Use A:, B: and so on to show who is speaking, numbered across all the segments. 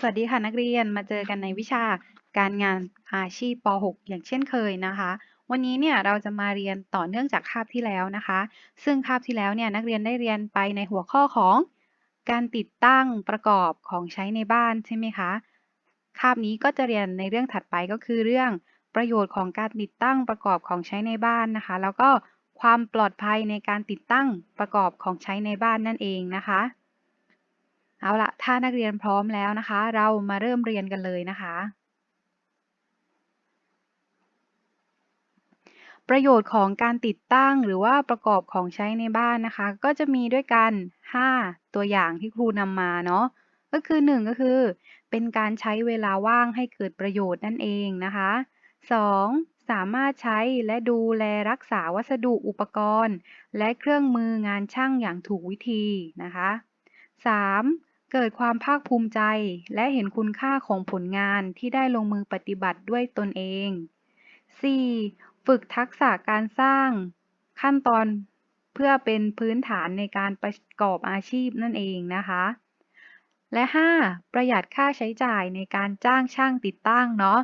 A: สวัสดีค่ะนักเรียนมาเจอกันในวิชาการงานอาชีพป .6 อย่างเช่นเคยนะคะ วันนี้เนี่ยเราจะมาเรียนต่อเนื่องจากคาบที่แล้วนะคะ ซึ่งคาบที่แล้วเนี่ยนักเรียนได้เรียนไปในหัวข้อของการติดตั้งประกอบของใช้ในบ้านใช่ไหมคะคาบนี้ก็จะเรียนในเรื่องถัดไปก็คือเรื่องประโยชน์ของการติดตั้งประกอบของใช้ในบ้านนะคะ แล้วก็ความปลอดภัยในการติดตั้งประกอบของใช้ในบ้านนั่นเองนะคะ เอาละถ้านักเรียนพร้อมแล้วนะคะ เรามาเริ่มเรียนกันเลยนะคะ ประโยชน์ของการติดตั้งหรือว่าประกอบของใช้ในบ้านนะคะ ก็จะมีด้วยกัน 5 ตัวอย่างที่ครูนำมาเนาะก็คือ 1 ก็คือ เป็นการใช้เวลาว่างให้เกิดประโยชน์นั่นเองนะคะ 2. สามารถใช้และดูแลรักษาวัสดุอุปกรณ์ และเครื่องมืองานช่างอย่างถูกวิธีนะคะ 3. เกิดความภาคภูมิใจ และเห็นคุณค่าของผลงานที่ได้ลงมือปฏิบัติด้วยตนเอง 4. ฝึกทักษะการสร้าง ขั้นตอนเพื่อเป็นพื้นฐานในการประกอบอาชีพนั่นเองนะคะ และ 5. ประหยัดค่าใช้จ่ายในการจ้างช่างติดตั้งเนาะ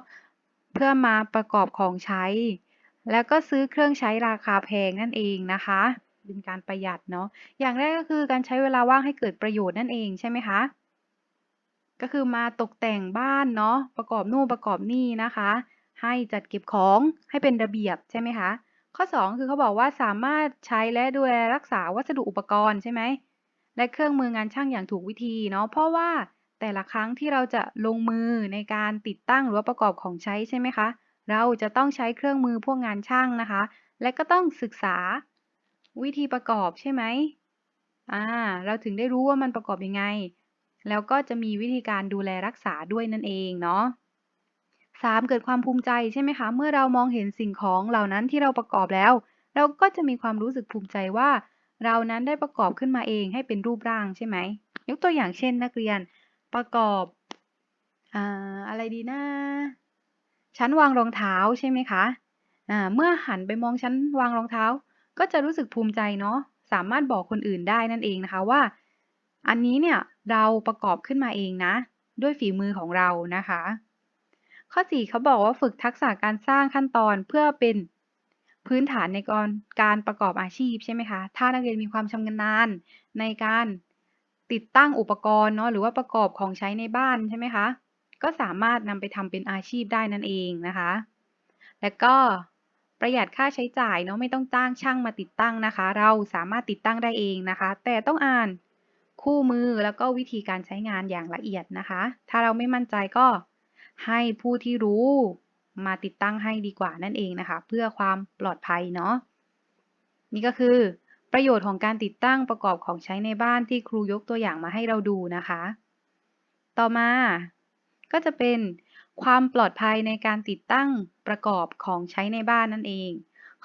A: เพื่อมาประกอบของใช้ แล้วก็ซื้อเครื่องใช้ราคาแพงนั่นเองนะคะ เป็นการประหยัดเนาะ อย่างแรกก็คือการใช้เวลาว่างให้เกิดประโยชน์นั่นเองใช่ไหมคะ ก็คือมาตกแต่งบ้านเนาะ ประกอบนู่นประกอบนี่นะคะ ให้จัดเก็บของให้เป็นระเบียบใช่ไหมคะ ข้อ 2 คือเขาบอกว่าสามารถใช้และดูแลรักษาวัสดุอุปกรณ์ใช่ไหม และเครื่องมืองานช่างอย่างถูกวิธีเนาะ เพราะว่าแต่ละครั้งที่เราจะลงมือในการติดตั้งหรือว่าประกอบของใช้ใช่ไหมคะ เราจะต้องใช้เครื่องมือพวกงานช่างนะคะ และก็ต้องศึกษา วิธีประกอบใช่ไหมอ่า เราถึงได้รู้ว่ามันประกอบยังไง แล้วก็จะมีวิธีการดูแลรักษาด้วยนั่นเองเนาะ 3. เกิดความภูมิใจใช่ไหมคะ เมื่อเรามองเห็นสิ่งของเหล่านั้นที่เราประกอบแล้ว เราก็จะมีความรู้สึกภูมิใจว่า เรานั้นได้ประกอบขึ้นมาเองให้เป็นรูปร่างใช่ไหม ยกตัวอย่างเช่นนักเรียนประกอบอ่าอะไรดีนะชั้นวางรองเท้าใช่ไหมคะอ่าเมื่อหันไปมองชั้นวางรองเท้า ก็จะรู้สึกภูมิใจเนาะสามารถบอกคนอื่นได้นั่นเองนะคะว่า อันนี้เนี่ยเราประกอบขึ้นมาเองนะ ด้วยฝีมือของเรานะคะ ข้อ 4เขาบอกว่าฝึกทักษะการสร้างขั้นตอนเพื่อเป็นพื้นฐานในการการประกอบอาชีพใช่ไหมคะ ถ้านักเรียนมีความชำนาญในการติดตั้งอุปกรณ์เนาะหรือว่าประกอบของใช้ในบ้านใช่ไหมคะ ก็สามารถนำไปทำเป็นอาชีพได้นั่นเองนะคะ และก็ ประหยัดค่าใช้จ่ายเนาะไม่ต้องจ้างช่างมาติดตั้งนะคะ เราสามารถติดตั้งได้เองนะคะ แต่ต้องอ่านคู่มือแล้วก็วิธีการใช้งานอย่างละเอียดนะคะ ถ้าเราไม่มั่นใจก็ให้ผู้ที่รู้มาติดตั้งให้ดีกว่านั่นเองนะคะ เพื่อความปลอดภัยเนาะนี่ก็คือ ประโยชน์ของการติดตั้งประกอบของใช้ในบ้านที่ครูยกตัวอย่างมาให้เราดูนะคะ ต่อมาก็จะเป็น ความปลอดภัยในการติดตั้งประกอบของใช้ในบ้านนั่นเอง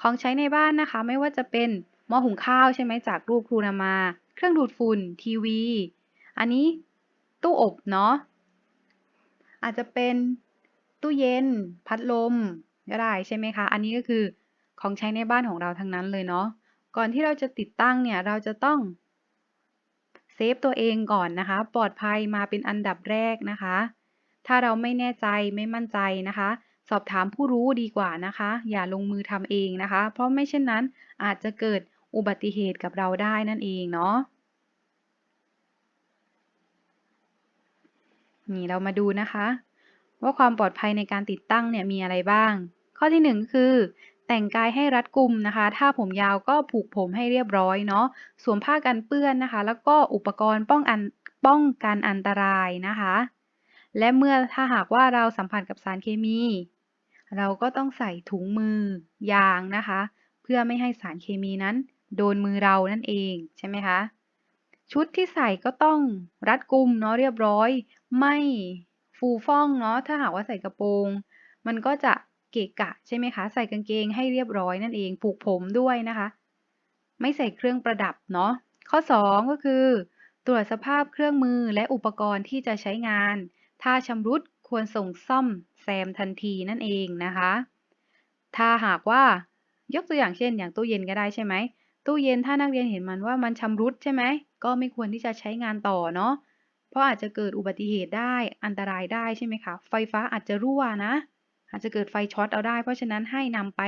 A: ของใช้ในบ้านนะคะ ไม่ว่าจะเป็นหม้อหุงข้าวใช่ไหมจากรูปครูนำมา เครื่องดูดฝุ่น ทีวี อันนี้ตู้อบเนาะ อาจจะเป็นตู้เย็น พัดลมก็ได้ใช่ไหมคะ อันนี้ก็คือของใช้ในบ้านของเราทั้งนั้นเลยเนาะ ก่อนที่เราจะติดตั้งเนี่ยเราจะต้องเซฟตัวเองก่อนนะคะ ปลอดภัยมาเป็นอันดับแรกนะคะ ถ้าเราไม่แน่ใจไม่มั่นใจนะคะ สอบถามผู้รู้ดีกว่านะคะ อย่าลงมือทำเองนะคะ เพราะไม่เช่นนั้นอาจจะเกิดอุบัติเหตุกับเราได้นั่นเองเนาะนี่เรามาดูนะคะ ว่าความปลอดภัยในการติดตั้งเนี่ยมีอะไรบ้าง ข้อที่ 1 คือ แต่งกายให้รัดกุมนะคะ ถ้าผมยาวก็ผูกผมให้เรียบร้อยเนาะสวมผ้ากันเปื้อนนะคะ แล้วก็อุปกรณ์ป้องกันป้องกันอันตรายนะคะ และเมื่อถ้าหากว่าเราสัมผัสกับสารเคมี เราก็ต้องใส่ถุงมือยางนะคะ เพื่อไม่ให้สารเคมีนั้น โดนมือเรานั่นเองใช่ไหมคะชุดที่ใส่ก็ต้องรัดกุมเนาะเรียบร้อย ไม่ฟูฟ่องเนาะถ้าหากว่าใส่กระโปรง มันก็จะเกะกะใช่ไหมคะ ใส่กางเกงให้เรียบร้อยนั่นเองผูกผมด้วยนะคะ ไม่ใส่เครื่องประดับเนาะข้อ 2 ก็คือ ตรวจสภาพเครื่องมือและอุปกรณ์ที่จะใช้งาน ถ้าชำรุดควรส่งซ่อมแซมทันทีนั่นเองนะคะ ถ้าหากว่ายกตัวอย่างเช่น อย่างตู้เย็นก็ได้ใช่ไหมตู้เย็นถ้านักเรียนเห็นมันว่ามันชำรุดใช่ไหมก็ไม่ควรที่จะใช้งานต่อเนาะเพราะอาจจะเกิดอุบัติเหตุได้อันตรายได้ใช่ไหมคะ ไฟฟ้าอาจจะรั่วนะ อาจจะเกิดไฟช็อตเอาได้ เพราะฉะนั้นให้นำไป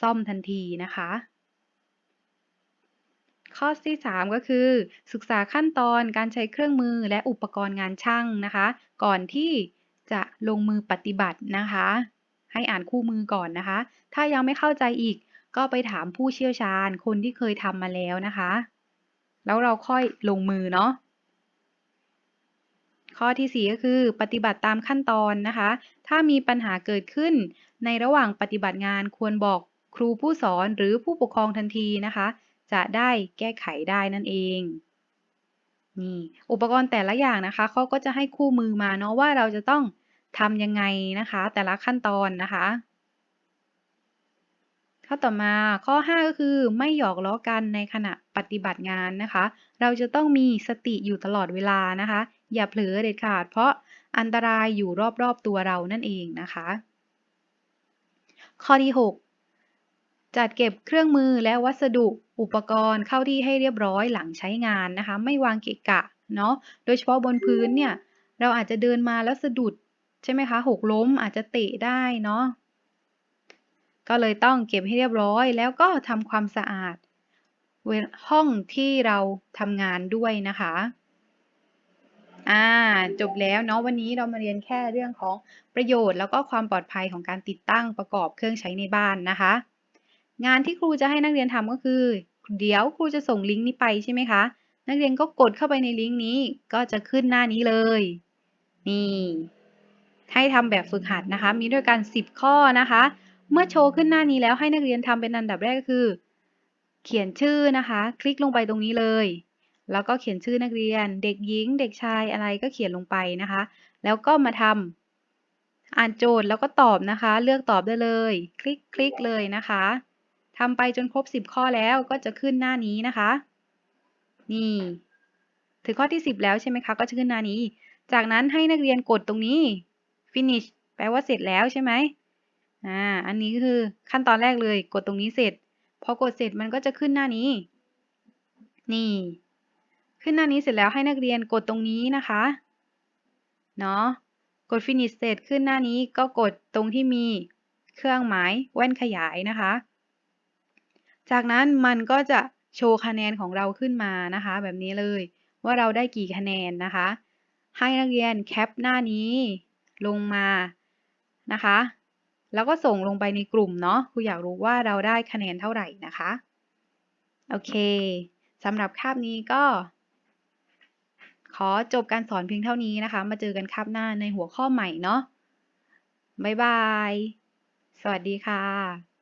A: ซ่อมทันทีนะคะ ข้อที่ 3 ก็คือ ศึกษาขั้นตอนการใช้เครื่องมือและอุปกรณ์งานช่างนะคะ ก่อนที่จะลงมือปฏิบัตินะคะ ให้อ่านคู่มือก่อนนะคะ ถ้ายังไม่เข้าใจอีกก็ไปถามผู้เชี่ยวชาญคนที่เคยทำมาแล้วนะคะ แล้วเราค่อยลงมือเนาะข้อที่ 4 ก็คือปฏิบัติตามขั้นตอนนะคะ ถ้ามีปัญหาเกิดขึ้น ในระหว่างปฏิบัติงานควรบอกครูผู้สอนหรือผู้ปกครองทันทีนะคะ จะได้แก้ไขได้นั่นเองนี่อุปกรณ์แต่ละอย่างนะคะเขาก็จะให้คู่มือมาเนาะว่าเราจะต้องทำยังไงนะคะ แต่ละขั้นตอนนะคะข้อต่อมาข้อ 5 ก็คือไม่หยอกล้อกันในขณะปฏิบัติงานนะคะ เราจะต้องมีสติอยู่ตลอดเวลานะคะ อย่าเผลอเด็ดขาด เพราะอันตรายอยู่รอบๆตัวเรานั่นเองนะคะ ข้อที่ 6 จัดเก็บเครื่องมือและวัสดุอุปกรณ์เข้าที่ให้เรียบร้อยหลังใช้งานนะคะ ไม่วางเกะกะเนาะโดยเฉพาะบนพื้นเนี่ย เราอาจจะเดินมาแล้วสะดุดใช่ไหมคะหกล้มอาจจะเตะได้เนาะก็เลยต้องเก็บให้เรียบร้อยแล้วก็ทำความสะอาดห้องที่เราทำงานด้วยนะคะอ่าจบแล้วเนาะวันนี้เรามาเรียนแค่เรื่องของประโยชน์ แล้วก็ความปลอดภัยของการติดตั้งประกอบเครื่องใช้ในบ้านนะคะ งานที่ครูจะให้นักเรียนทำก็คือ เดี๋ยวครูจะส่งลิงก์นี้ไปใช่ไหมคะ นักเรียนก็กดเข้าไปในลิงก์นี้ก็จะขึ้นหน้านี้เลย นี่ให้ทำแบบฝึกหัดนะคะ มีด้วยกัน 10 ข้อนะคะ เมื่อโชว์ขึ้นหน้านี้แล้วให้นักเรียนทำเป็นอันดับแรกก็คือ เขียนชื่อนะคะ คลิกลงไปตรงนี้เลย แล้วก็เขียนชื่อนักเรียน เด็กหญิง เด็กชายอะไรก็เขียนลงไปนะคะ แล้วก็มาทำอ่านโจทย์แล้วก็ตอบนะคะ เลือกตอบได้เลย คลิกคลิกเลยนะคะ ทำไปจนครบ 10 ข้อแล้วก็จะขึ้นหน้านี้นะคะ นี่ ถึงข้อที่ 10 แล้วใช่ไหมคะ ก็จะขึ้นหน้านี้ จากนั้นให้นักเรียนกดตรงนี้ finish แปลว่าเสร็จแล้วใช่ไหมอ่า อันนี้คือขั้นตอนแรกเลย กดตรงนี้เสร็จ พอกดเสร็จมันก็จะขึ้นหน้านี้ นี่ ขึ้นหน้านี้เสร็จแล้วให้นักเรียนกดตรงนี้นะคะ เนาะ กด finish เสร็จขึ้นหน้านี้ก็กดตรงที่มีเครื่องหมายแว่นขยายนะคะ จากนั้นมันก็จะโชว์คะแนนของเราขึ้นมานะคะ แบบนี้เลยว่าเราได้กี่คะแนนนะคะ ให้นักเรียนแคปหน้านี้ลงมานะคะ แล้วก็ส่งลงไปในกลุ่มเนาะครูอยากรู้ว่าเราได้คะแนนเท่าไหร่นะคะ โอเคสำหรับคาบนี้ก็ ขอจบการสอนเพียงเท่านี้นะคะ มาเจอกันคาบหน้าในหัวข้อใหม่เนาะบ๊ายบาย สวัสดีค่ะ